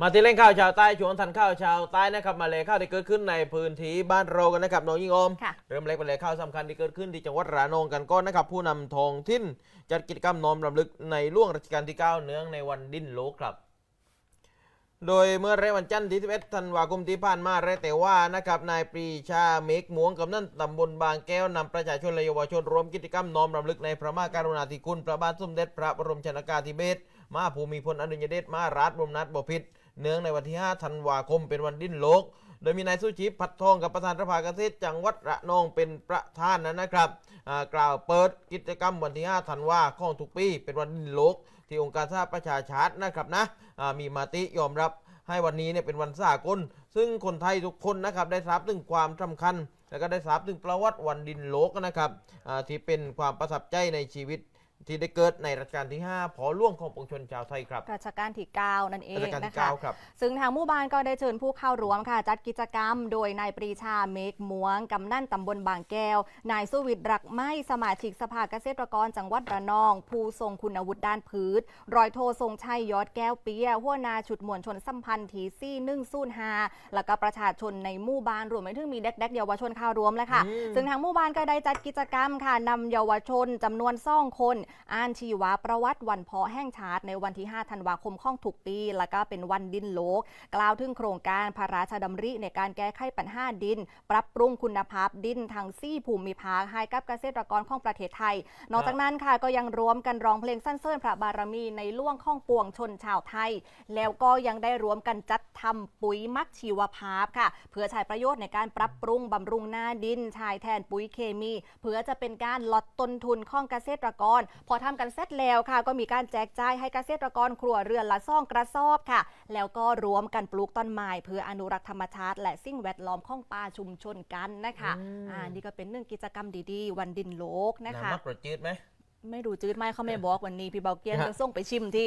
มาที่เล่นข่าวชาวใต้ช่วงทันข่าวชาวใต้นะครับมาเลยข่าวที่เกิดขึ้นในพื้นที่บ้านเรากันนะครับน้องยิงอมค่ะเริ่มเล็กไปเลยข่าวสำคัญที่เกิดขึ้นที่จังหวัดระนองกันก่อนนะครับผู้นำท้องถิ่นจัดกิจกรรมน้อมรำลึกในหล่วงรัชกาลที่ 9 เนื่องในวันดิ้นโลกครับโดยเมื่อเรวันจันทร์ที่11ธันวาคมที่ผ่านมาเรแต่ว่านะครับนายปรีชาเมกม่วงกำนันตำบลบางแก้วนำประชาชนและเยาวชนรวมกิจกรรมน้อมรำลึกในพระมหากรุณาธิคุณพระบาทสมเด็จพระบรมชนากาธิเบศรมหาภูมิพลอดุลยเดชมหาราชบรมนาถบพิตร เนื่องในวันที่ 5 ธันวาคมเป็นวันดิ้นโลก โดยมีนายสุชีพพัดทองกับประธานสภาเกษตรจังหวัดระนองเป็นประธานนั้นนะครับกล่าวเปิดกิจกรรมวันที่5ธันวาของทุกปีเป็นวันดิ้นโลก ที่องค์การสหประชาชาตินะครับนะมีมติยอมรับให้วันนี้เนี่ยเป็นวันสากล ซึ่งคนไทยทุกคนนะครับได้ทราบถึงความสำคัญ แล้วก็ได้ทราบถึงประวัติวันดินโลกนะครับที่เป็นความประทับใจในชีวิต ที่ได้เกิดในรัชกาลที่ 5 พอล่วงของปวงชนชาวไทยครับ รัชกาลที่ 9 นั่นเอรัชงกาลที่นะคะ 9ครับ ซึ่งทางหมู่บ้านก็ได้เชิญผู้เข้าร่วมค่ะ จัดกิจกรรมโดยนายปรีชาเมกม้วง กำนันตำบลบางแก้ว นายสุวิทย์รักไม้สมาชิกสภาเกษตรกรจังหวัดระนอง ผู้ทรงคุณวุฒิด้านพืช รอยโททรงชัยยอดแก้วเปียหัวหนาฉุดมวลชนสัมพันธ์ทีซี่นึ่งซูนฮาแล้วก็ประชาชนในหมู่บ้านรวมไปถึงมีเด็กๆเยาวชนเข้าร่วมเลยค่ะ อืม ซึ่งทางหมู่บ้านก็ได้จัดกิจกรรมค่ะนำเยาวชนจำนวนซ่องคนอ่านชีวประวัติวันเพาะแห่งชาติในวันที่ 5 ธันวาคมของทุกปี แล้วก็เป็นวันดินโลก กล่าวถึงโครงการพระราชดำริในการแก้ไขปัญหาดิน ปรับปรุงคุณภาพดินทางซี่ภูมิภาคให้กับเกษตรกรของประเทศไทย นอกจากนั้นค่ะก็ยังรวมกันร้องเพลงสรรเสริญพระบารมีในล่วงข้องปวงชนชาวไทย แล้วก็ยังได้รวมกันจัดทำปุ๋ยมักชีวภาพค่ะ เพื่อใช้ประโยชน์ในการปรับปรุงบำรุงหน้าดินใช้แทนปุ๋ยเคมี เพื่อจะเป็นการลดต้นทุนของเกษตรกรพอทำกันเสร็จแล้วค่ะ ก็มีการแจกจ่ายให้เกษตรกรครัวเรือนละซ่องกระสอบค่ะ แล้วก็รวมกันปลูกต้นไม้เพื่ออนุรักษ์ธรรมชาติ และสิ่งแวดล้อมของป่าชุมชนกันนะคะอืมอ่านี่ก็เป็นหนึ่งกิจกรรมดีๆ วันดินโลกนะคะน้ำมักกระจืดไหมไม่ดูจืดไหมเขาไม่บอกวันนี้พี่เบาเกียนฮะจะส่งไปชิมที่